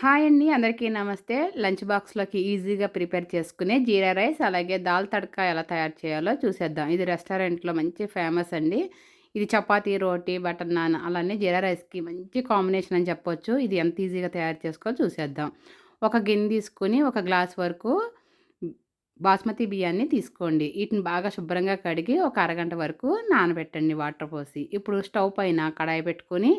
Hi అండి అందరికీ నమస్తే. లంచ్ బాక్స్లోకి ఈజీగా ప్రిపేర్ చేసుకునే జీరా రైస్ అలాగే దాల్ తడక ఎలా తయారు చేయాలో చూసేద్దాం. ఇది రెస్టారెంట్లో మంచి ఫేమస్ అండి. ఇది చపాతీ రోటీ బటర్ నాన్ అలానే జీరా రైస్కి మంచి కాంబినేషన్ అని చెప్పొచ్చు. ఇది ఎంత ఈజీగా తయారు చేసుకోవాలో చూసేద్దాం. ఒక గిన్నె తీసుకుని ఒక గ్లాస్ వరకు బాస్మతి బియ్యాన్ని తీసుకోండి. వీటిని బాగా శుభ్రంగా కడిగి ఒక అరగంట వరకు నానబెట్టండి వాటర్ పోసి. ఇప్పుడు స్టవ్ పైన కడాయి పెట్టుకొని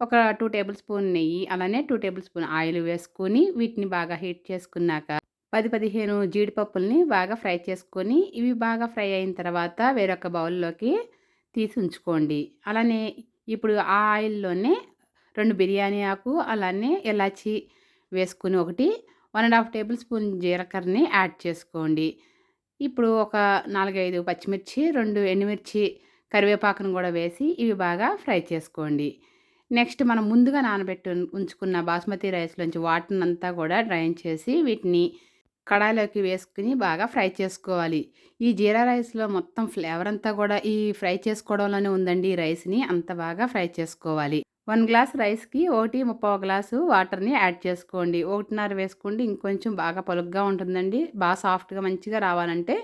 ఒక టూ టేబుల్ స్పూన్ నెయ్యి అలానే టూ టేబుల్ స్పూన్ ఆయిల్ వేసుకొని వీటిని బాగా హీట్ చేసుకున్నాక పది పదిహేను జీడిపప్పుల్ని బాగా ఫ్రై చేసుకొని ఇవి బాగా ఫ్రై అయిన తర్వాత వేరొక బౌల్లోకి తీసి ఉంచుకోండి. అలానే ఇప్పుడు ఆ ఆయిల్లోనే రెండు బిర్యానీ ఆకు అలానే ఇలాచి వేసుకుని ఒకటి one and half tablespoon జీలకర్రని యాడ్ చేసుకోండి. ఇప్పుడు ఒక నాలుగైదు పచ్చిమిర్చి రెండు ఎండుమిర్చి కరివేపాకును కూడా వేసి ఇవి బాగా ఫ్రై చేసుకోండి. నెక్స్ట్ మనం ముందుగా నానబెట్టి ఉంచుకున్న బాస్మతి రైస్లోంచి వాటర్ అంతా కూడా డ్రైన్ చేసి వీటిని కడాయిలోకి వేసుకుని బాగా ఫ్రై చేసుకోవాలి. ఈ జీరా రైస్లో మొత్తం ఫ్లేవర్ అంతా కూడా ఈ ఫ్రై చేసుకోవడంలోనే ఉందండి ఈ రైస్ని. అంత బాగా ఫ్రై చేసుకోవాలి. వన్ గ్లాస్ రైస్కి ఒకటి ముప్పై గ్లాసు వాటర్ని యాడ్ చేసుకోండి. ఒకటిన్నర వేసుకోండి. ఇంకొంచెం బాగా పలుగ్గా ఉంటుందండి. బాగా సాఫ్ట్గా మంచిగా రావాలంటే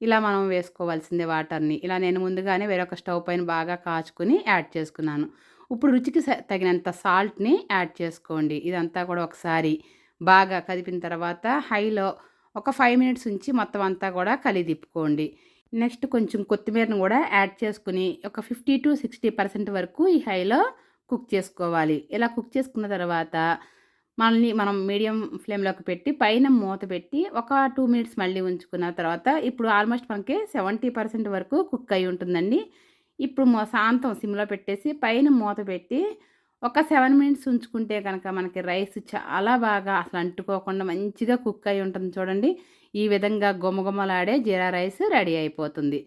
ఇలా మనం వేసుకోవాల్సిందే వాటర్ని. ఇలా నేను ముందుగానే వేరొక స్టవ్ పైన బాగా కాచుకుని యాడ్ చేసుకున్నాను. ఇప్పుడు రుచికి తగినంత సాల్ట్ని యాడ్ చేసుకోండి. ఇదంతా కూడా ఒకసారి బాగా కదిపిన తర్వాత హైలో ఒక ఫైవ్ మినిట్స్ ఉంచి మొత్తం అంతా కూడా కలిదిప్పుకోండి నెక్స్ట్ కొంచెం కొత్తిమీరను కూడా యాడ్ చేసుకుని ఒక ఫిఫ్టీ టు సిక్స్టీ పర్సెంట్ వరకు ఈ హైలో కుక్ చేసుకోవాలి. ఇలా కుక్ చేసుకున్న తర్వాత మళ్ళీ మనం మీడియం ఫ్లేమ్లోకి పెట్టి పైన మూత పెట్టి ఒక టూ మినిట్స్ మళ్ళీ ఉంచుకున్న తర్వాత ఇప్పుడు ఆల్మోస్ట్ మనకి సెవెంటీ పర్సెంట్ వరకు కుక్ అయి ఉంటుందండి. ఇప్పుడు మొ శాంతం సిమ్లో పెట్టేసి పైన మూత పెట్టి ఒక సెవెన్ మినిట్స్ ఉంచుకుంటే కనుక మనకి రైస్ చాలా బాగా అసలు అంటుకోకుండా మంచిగా కుక్ అయి ఉంటుంది చూడండి. ఈ విధంగా గుమగుమలాడే జీరా రైస్ రెడీ అయిపోతుంది.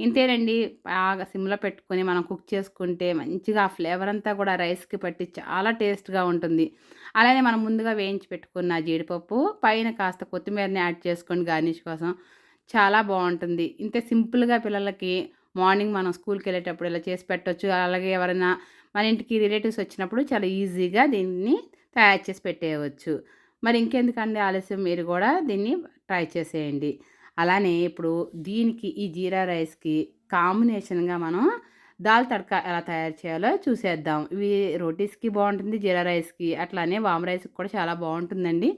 ఇంతేనండి బాగా సిమ్లో పెట్టుకొని మనం కుక్ చేసుకుంటే మంచిగా ఆ ఫ్లేవర్ అంతా కూడా రైస్కి పట్టి చాలా టేస్ట్గా ఉంటుంది. అలానే మనం ముందుగా వేయించి పెట్టుకున్న జీడిపప్పు పైన కాస్త కొత్తిమీరని యాడ్ చేసుకొని గార్నిష్ కోసం చాలా బాగుంటుంది. ఇంతే సింపుల్గా పిల్లలకి మార్నింగ్ మనం స్కూల్కి వెళ్ళేటప్పుడు ఇలా చేసి పెట్టవచ్చు అలాగే ఎవరైనా మన ఇంటికి రిలేటివ్స్ వచ్చినప్పుడు చాలా ఈజీగా దీన్ని తయారు చేసి పెట్టేయవచ్చు. మరి ఇంకెందుకండి ఆలస్యం? మీరు కూడా దీన్ని ట్రై చేసేయండి. అలానే ఇప్పుడు దీనికి ఈ జీరా రైస్కి కాంబినేషన్గా మనం దాల్ తడక ఎలా తయారు చేయాలో చూసేద్దాం. ఇవి రోటీస్కి బాగుంటుంది జీరా రైస్కి అట్లానే వామ్ రైస్కి కూడా చాలా బాగుంటుందండి.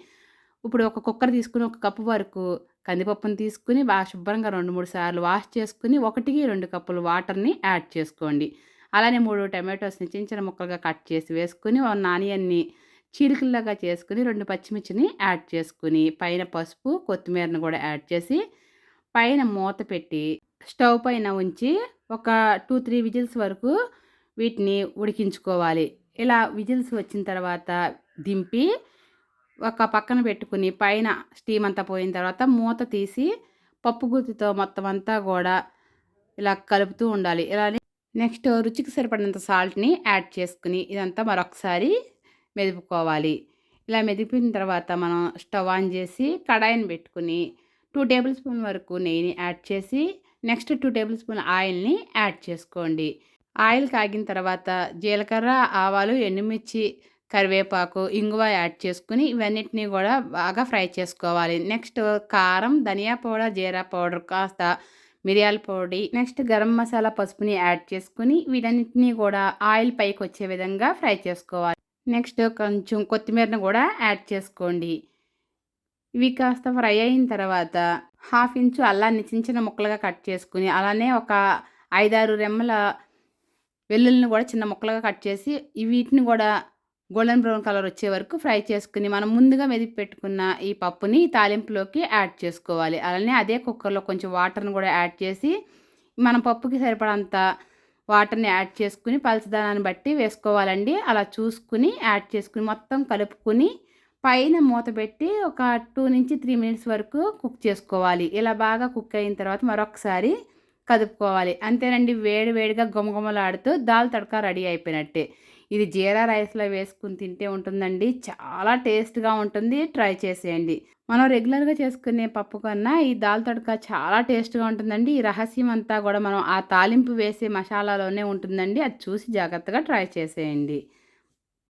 ఇప్పుడు ఒక కుక్కర్ తీసుకుని ఒక కప్పు వరకు కందిపప్పును తీసుకుని బాగా శుభ్రంగా రెండు మూడు సార్లు వాష్ చేసుకుని ఒకటికి రెండు కప్పులు వాటర్ని యాడ్ చేసుకోండి. అలానే మూడు టమాటోస్ని చిన్న చిన్న ముక్కలుగా కట్ చేసి వేసుకుని ఆనియన్ని చీలికల్లాగా చేసుకుని రెండు పచ్చిమిర్చిని యాడ్ చేసుకుని పైన పసుపు కొత్తిమీరను కూడా యాడ్ చేసి పైన మూత పెట్టి స్టవ్ పైన ఉంచి ఒక టూ త్రీ విజిల్స్ వరకు వీటిని ఉడికించుకోవాలి. ఇలా విజిల్స్ వచ్చిన తర్వాత దింపి ఒక పక్కన పెట్టుకుని పైన స్టీమ్ అంతా పోయిన తర్వాత మూత తీసి పప్పు గుత్తితో మొత్తం అంతా కూడా ఇలా కలుపుతూ ఉండాలి. ఇలానే నెక్స్ట్ రుచికి సరిపడినంత సాల్ట్ని యాడ్ చేసుకుని ఇదంతా మరొకసారి మెదుపుకోవాలి. ఇలా మెదిపిన తర్వాత మనం స్టవ్ ఆన్ చేసి కడాయిని పెట్టుకుని టూ టేబుల్ స్పూన్ వరకు నెయ్యిని యాడ్ చేసి నెక్స్ట్ టూ టేబుల్ స్పూన్ ఆయిల్ని యాడ్ చేసుకోండి. ఆయిల్ కాగిన తర్వాత జీలకర్ర ఆవాలు ఎండుమిర్చి కరివేపాకు ఇంగువ యాడ్ చేసుకుని ఇవన్నిటిని కూడా బాగా ఫ్రై చేసుకోవాలి. నెక్స్ట్ కారం ధనియా పౌడర్ జీరా పౌడర్ కాస్త మిరియాల పొడి నెక్స్ట్ గరం మసాలా పసుపుని యాడ్ చేసుకుని వీటన్నిటిని కూడా ఆయిల్ పైకి వచ్చే విధంగా ఫ్రై చేసుకోవాలి. నెక్స్ట్ కొంచెం కొత్తిమీరను కూడా యాడ్ చేసుకోండి. ఇవి కాస్త ఫ్రై అయిన తర్వాత హాఫ్ ఇంచు అల్లాన్ని చిన్న చిన్న ముక్కలుగా కట్ చేసుకుని అలానే ఒక ఐదారు రెమ్మల వెల్లుల్ని కూడా చిన్న ముక్కలుగా కట్ చేసి వీటిని కూడా గోల్డెన్ బ్రౌన్ కలర్ వచ్చే వరకు ఫ్రై చేసుకుని మనం ముందుగా మెదిపి పెట్టుకున్న ఈ పప్పుని తాలింపులోకి యాడ్ చేసుకోవాలి. అలానే అదే కుక్కర్లో కొంచెం వాటర్ని కూడా యాడ్ చేసి మనం పప్పుకి సరిపడంత వాటర్ని యాడ్ చేసుకుని పలచదనాన్ని బట్టి వేసుకోవాలండి. అలా చూసుకుని యాడ్ చేసుకుని మొత్తం కలుపుకుని పైన మూత పెట్టి ఒక టూ నుంచి త్రీ మినిట్స్ వరకు కుక్ చేసుకోవాలి. ఇలా బాగా కుక్ అయిన తర్వాత మరొకసారి కదుపుకోవాలి. అంతేనండి వేడి వేడిగా గుమగుమలాడుతూ దాల్ తడక రెడీ అయిపోయినట్టే. ఇది జీరా రైస్లో వేసుకుని తింటే ఉంటుందండి. చాలా టేస్ట్గా ఉంటుంది. ట్రై చేసేయండి. మనం రెగ్యులర్గా చేసుకునే పప్పు కన్నా ఈ దాల్ తడక చాలా టేస్ట్గా ఉంటుందండి. ఈ రహస్యం అంతా కూడా మనం ఆ తాలింపు వేసే మసాలాలోనే ఉంటుందండి. అది చూసి జాగ్రత్తగా ట్రై చేసేయండి.